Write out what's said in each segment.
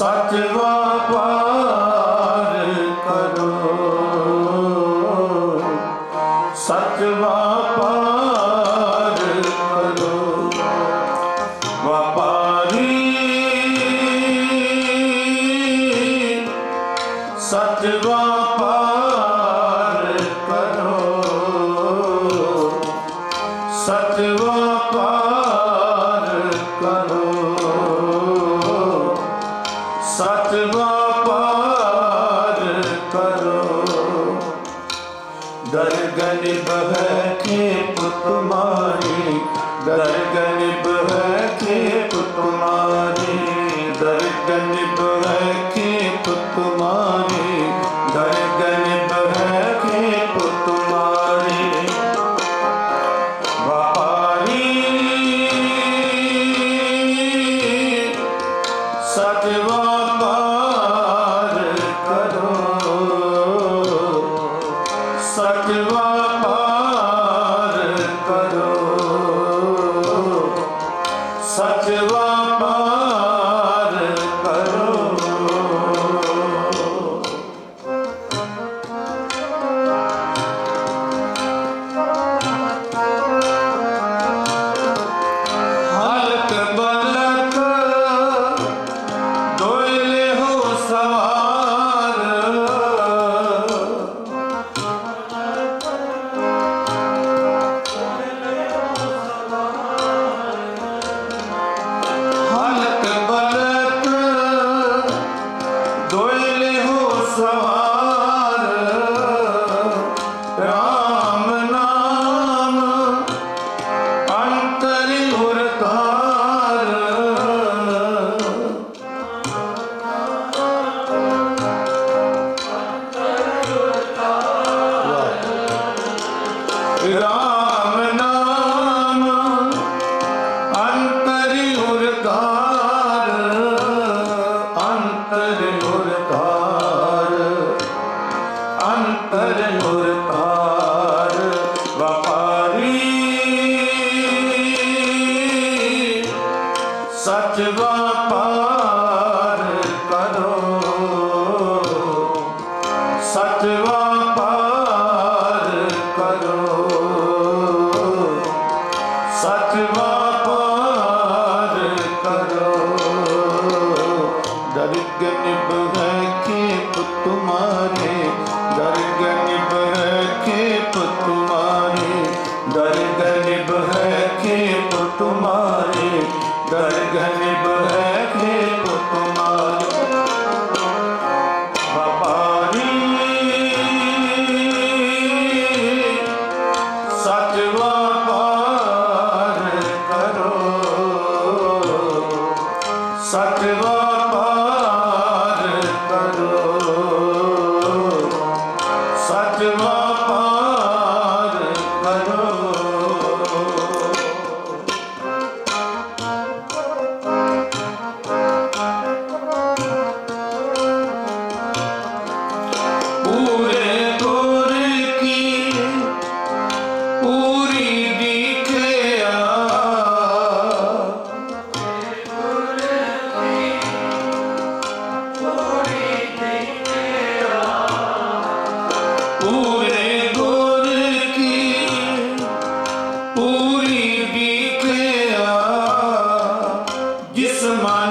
ਸਚ ਵਾਪਾਰ ਕਰੋ। ਸਚ ਵਾਪਾਰ ਕਰੋ। ਵਾਪਾਰੀ ਸਚ ਵਾਪਾਰ ਦਰਗ ਨਿਭ ਹੈ ਖੇਪ ਤੁਮਾਰੀ ਦਰਗ ਨਿਭ ਹੈ ਖੇਪ ਤੁਮਾਰੀ ਦਰਗ ਨਿਭ ਹੈ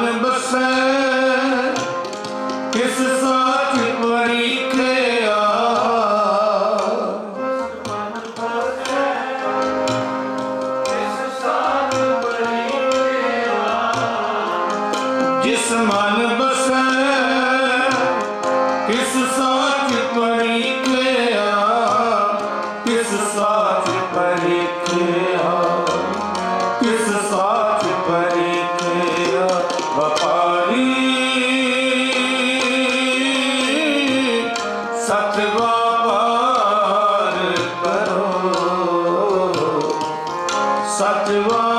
ਨਾਮ ਬਸੈ ਕਿਸ ਸਾ ਸਤਿਵਾ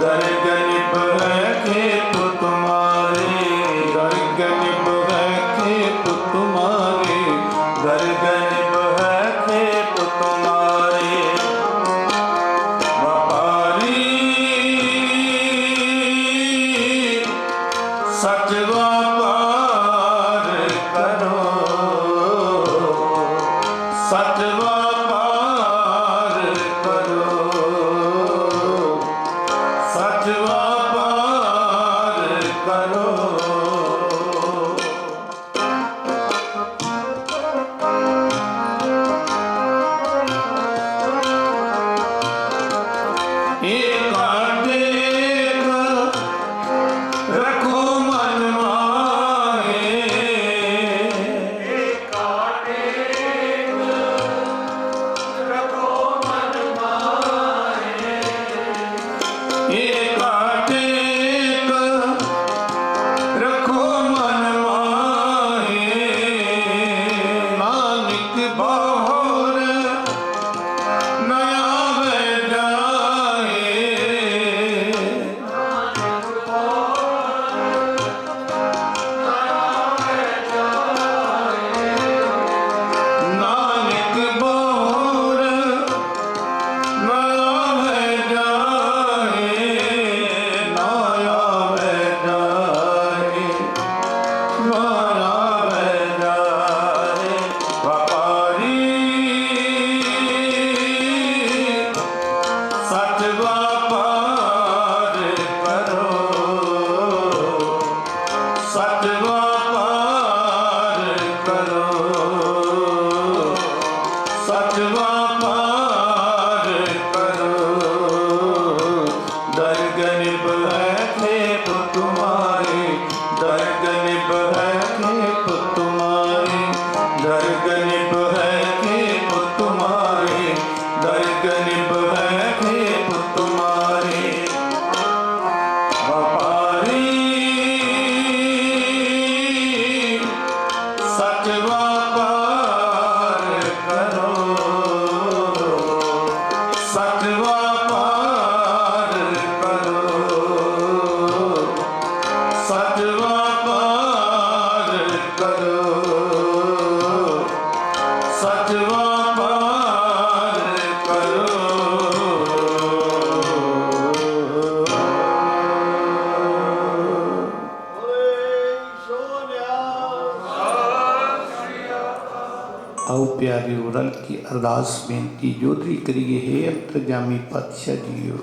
दर गन पर के निर्भय ਪਿਆਰੀ ਰਲ ਕੀ ਅਰਦਾਸ ਬੇਨਤੀ ਜੋਧਰੀ ਕਰੀਏ ਹੈ ਅੰਤਰਜਾਮੀ ਪਾਤਸ਼ਾਹ ਜੀਓ।